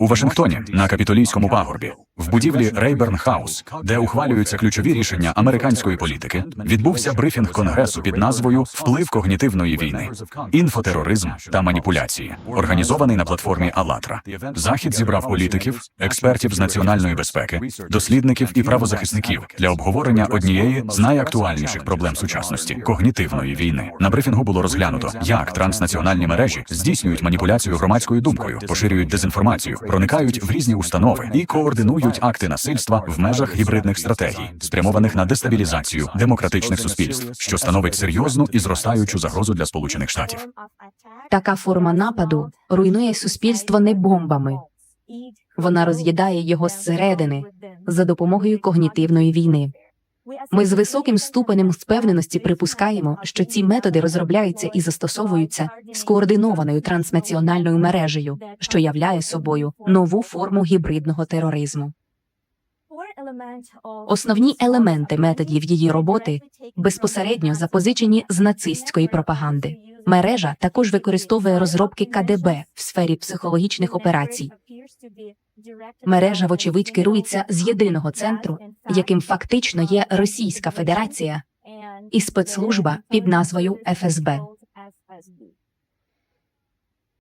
У Вашингтоні на капітолійському пагорбі в будівлі Рейберн Хаус, де ухвалюються ключові рішення американської політики, відбувся брифінг конгресу під назвою Вплив когнітивної війни, інфотероризм та маніпуляції, організований на платформі АЛАТРА. Захід зібрав політиків, експертів з національної безпеки, дослідників і правозахисників для обговорення однієї з найактуальніших проблем сучасності когнітивної війни. На брифінгу було розглянуто, як транснаціональні мережі здійснюють маніпуляцію громадською думкою, поширюють дезінформацію, проникають в різні установи і координують акти насильства в межах гібридних стратегій, спрямованих на дестабілізацію демократичних суспільств, що становить серйозну і зростаючу загрозу для Сполучених Штатів. Така форма нападу руйнує суспільство не бомбами. Вона роз'їдає його зсередини за допомогою когнітивної війни. Ми з високим ступенем впевненості припускаємо, що ці методи розробляються і застосовуються скоординованою транснаціональною мережею, що являє собою нову форму гібридного тероризму. Основні елементи методів її роботи безпосередньо запозичені з нацистської пропаганди. Мережа також використовує розробки КДБ в сфері психологічних операцій. Мережа, вочевидь, керується з єдиного центру, яким фактично є Російська Федерація і спецслужба під назвою ФСБ.